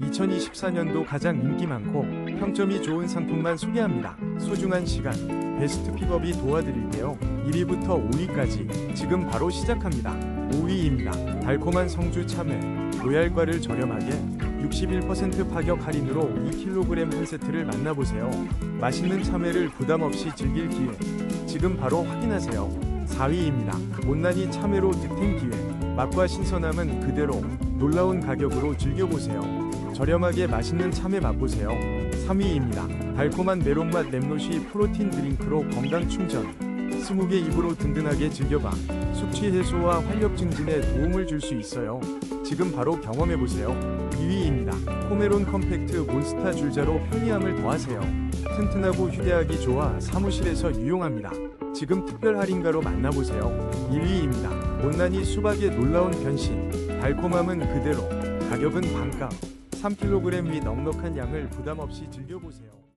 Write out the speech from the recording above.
2024년도 가장 인기 많고 평점이 좋은 상품만 소개합니다. 소중한 시간, 베스트 픽업이 도와드릴게요. 1위부터 5위까지 지금 바로 시작합니다. 5위입니다. 달콤한 성주 참외, 로얄과를 저렴하게 61% 파격 할인으로 2kg 한 세트를 만나보세요. 맛있는 참외를 부담 없이 즐길 기회. 지금 바로 확인하세요. 4위입니다. 못난이 참외로 득템 기회. 맛과 신선함은 그대로 놀라운 가격으로 즐겨보세요. 저렴하게 맛있는 참외 맛보세요. 3위입니다. 달콤한 메론맛 랩노시 프로틴 드링크로 건강 충전. 20개 입으로 든든하게 즐겨봐. 숙취 해소와 활력 증진에 도움을 줄 수 있어요. 지금 바로 경험해보세요. 2위입니다. 포메론 컴팩트 몬스타 줄자로 편리함을 더하세요. 튼튼하고 휴대하기 좋아 사무실에서 유용합니다. 지금 특별 할인가로 만나보세요. 1위입니다. 못난이 수박의 놀라운 변신. 달콤함은 그대로. 가격은 반값. 3kg 위 넉넉한 양을 부담 없이 즐겨보세요.